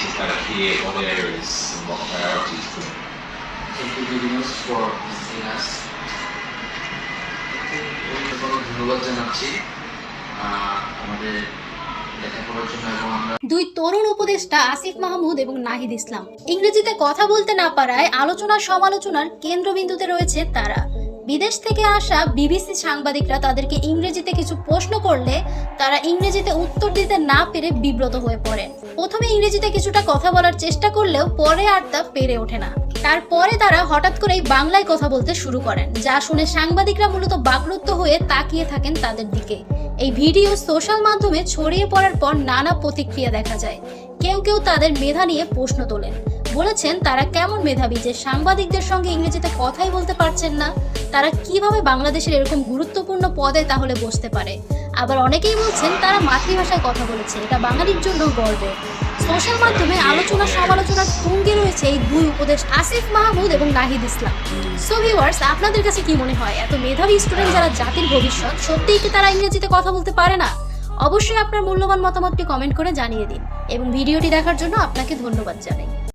to kind of hear what areas and what priorities for them. Thank you very much for visiting us. ধন্যবাদ জানাচ্ছি আমাদের লেখাপড়ার জন্য এবং আমরা দুই তরুণ উপদেষ্টা আসিফ মাহমুদ এবং নাহিদ ইসলাম ইংরেজিতে কথা বলতে না পারায় আলোচনা সমালোচনার কেন্দ্রবিন্দুতে রয়েছে তারা বিদেশ থেকে আসা বিবিসি সাংবাদিকরা তাদেরকে ইংরেজিতে কিছু প্রশ্ন করলে তারা ইংরেজিতে উত্তর দিতে না পেরে বিব্রত হয়ে পড়েন প্রথমে ইংরেজিতে কিছুটা কথা বলার চেষ্টা করলেও পরে আর তা পেরে ওঠে না। তারপরে তারা হঠাৎ করেই বাংলায় কথা বলতে শুরু করেন, যা শুনে সাংবাদিকরা মূলত বাকরুদ্ধ হয়ে তাকিয়ে থাকেন তাদের দিকে। এই ভিডিও সোশ্যাল মাধ্যমে ছড়িয়ে পড়ার পর নানা প্রতিক্রিয়া দেখা যায়। কেউ কেউ তাদের মেধা নিয়ে প্রশ্ন তোলেন। বলেছেন, তারা কেমন মেধাবী যে সাংবাদিকদের সঙ্গে ইংরেজিতে কথাই বলতে পারছেন না? তারা কীভাবে বাংলাদেশের এরকম গুরুত্বপূর্ণ পদে তাহলে বসতে পারে? আবার অনেকেই বলছেন তারা মাতৃভাষায় কথা বলেছে, এটা বাঙালির জন্য গর্বের সোশ্যাল মাধ্যমে আলোচনা সমালোচনার তুঙ্গে রয়েছে এই দুই উপদেশ, আসিফ মাহমুদ এবং নাহিদ ইসলাম। সো ভিউয়ার্স আপনাদের কাছে কি মনে হয়? এত মেধাবী স্টুডেন্ট যারা জাতির ভবিষ্যৎ, সত্যিই কি তারা ইংরেজিতে কথা বলতে পারে না? অবশ্যই আপনার মূল্যবান মতামতটি কমেন্ট করে জানিয়ে দিন। এবং ভিডিওটি দেখার জন্য আপনাকে ধন্যবাদ জানাই।